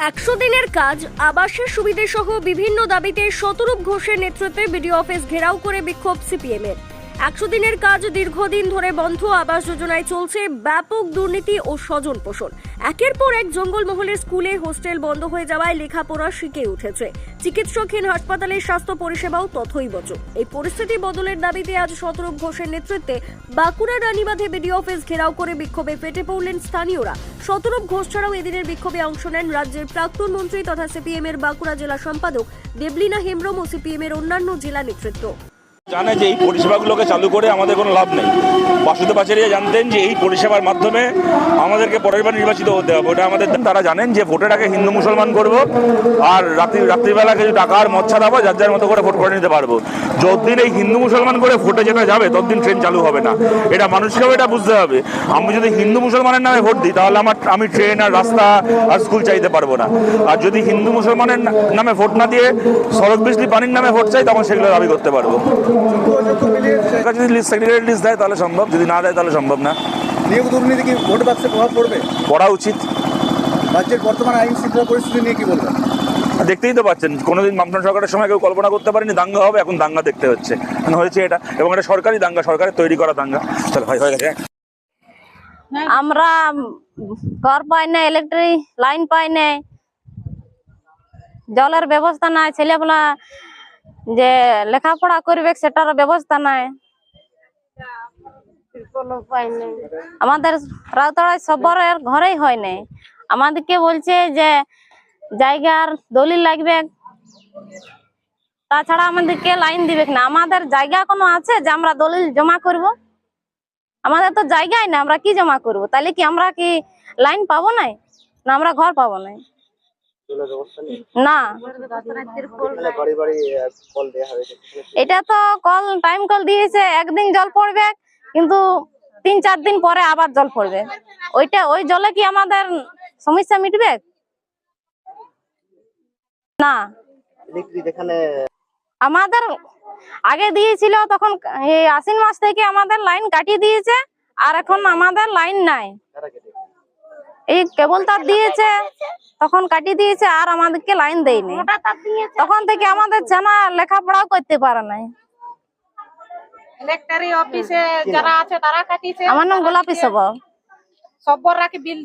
একশো দিনের কাজ আবাসের সুবিধে সহ বিভিন্ন দাবিতে শতরূপ ঘোষের নেতৃত্বে বিডিও অফিস ঘেরাও করে বিক্ষোভ সিপিএম এর একশো দিনের কাজ দীর্ঘদিন ধরে বন্ধ, আবাস যোজনায় চলছে ব্যাপক দুর্নীতি ও স্বজন পোষণ। একের পর এক জঙ্গলমহলের স্কুলে হোস্টেল বন্ধ হয়ে যাওয়ায় লেখাপড়া শিখে উঠেছে। চিকিৎসকহীন হাসপাতালের স্বাস্থ্য পরিষেবাও তথৈবচ এই পরিস্থিতি বদলের দাবিতে আজ শতরূপ ঘোষের নেতৃত্বে বাঁকুড়া রানীবাঁধে বিডিও অফিস ঘেরাও করে বিক্ষোভে ফেটে পড়লেন স্থানীয়রা। শতরূপ ঘোষ ছাড়াও এদিনের বিক্ষোভে অংশ নেন রাজ্যের প্রাক্তন মন্ত্রী তথা সিপিএম এর বাঁকুড়া জেলা সম্পাদক দেবলিনা হেমব্রম ও সিপিএম এর অন্যান্য জেলা নেতৃত্ব। জানে যে এই পরিষেবাগুলোকে চালু করে আমাদের কোনো লাভ নেই। বাসুদেব আচার্য জানতেন যে এই পরিষেবার মাধ্যমে আমাদেরকে পরের বার নির্বাচিত হতে হবে। ওটা আমাদের তারা জানেন যে ভোটের আগে হিন্দু মুসলমান করব আর রাত্রি, রাত্রিবেলা কিছু টাকা আর মচ্ছা দেবো, যার যার মতো করে ভোট করে নিতে পারব। যতদিন এই হিন্দু মুসলমান করে ভোটে যেটা যাবে, ততদিন ট্রেন চালু হবে না। এটা মানুষকেও এটা বুঝতে হবে। আমি যদি হিন্দু মুসলমানের নামে ভোট দিই, তাহলে আমার, আমি ট্রেন আর রাস্তা আর স্কুল চাইতে পারব না। আর যদি হিন্দু মুসলমানের নামে ভোট না দিয়ে সড়ক বিজলি পানির নামে ভোট চাই, তখন সেগুলো দাবি করতে পারব। যদি লিস্ট সেক্রেটারি লিস্ট দেয় তাহলে সম্ভব। যদি না দেয় তাহলে সম্ভব না। নিয়োগ দুর্নীতি কি ভোট বাক্সে প্রভাব পড়বে? করা উচিত। রাজ্যের বর্তমান আইন শৃঙ্খলা পরিস্থিতি নিয়ে কি বলবেন? দেখতেই তো পাচ্ছেন কোনোদিন বামফ্রন্ট সরকারের সময় কেউ কল্পনা করতে পারেনি দাঙ্গা হবে এখন দাঙ্গা দেখতে হচ্ছে। হয়েছে এটা এবং এটা সরকারি দাঙ্গা সরকারের তৈরি করা দাঙ্গা। চলো ভাই হয়ে গেছে আমরা ঘর পাই না ইলেকট্রিক লাইন পাই না জলের ব্যবস্থা নাই ছেলেপেলা যে লেখাপড়া করবে সেটার ব্যবস্থা নাই। আমাদের রাউতড়ায় সবরের ঘরেই হয় নাই। আমাদেরকে বলছে যে জায়গার দলিল লাগবে। তাছাড়া আমাদেরকে লাইন দিবে না। আমাদের জায়গা কোনো আছে যে আমরা দলিল জমা করব? আমাদের তো জায়গাই না, আমরা কি জমা করব? তাহলে কি আমরা কি লাইন পাবো নাই? না, আমরা ঘর পাবো নাই? না। এটা তো কল টাইম কল দিয়েছে একদিন জল পড়বে কিন্তু তিন চার দিন পরে আবার জল পড়বে। ওইটা ওই জলে কি আমাদের সমস্যা মিটবে? না। আমাদের আগে দিয়েছিল তখন এই আশ্বিন মাস থেকে আমাদের লাইন কাটিয়ে দিয়েছে আর এখন আমাদের লাইন নাই। এই কেবল তার দিয়েছে। তখন কাটিয়ে দিয়েছে আর আমাদেরকে লাইন দেয়নি। তখন থেকে আমাদের জানা লেখাপড়াও করতে পারে নাই। ইলেকট্রি অফিসে যারা আছে তারা কাটিয়েছে। আমার নাম গোলাপি সব সব্বররা কি বিল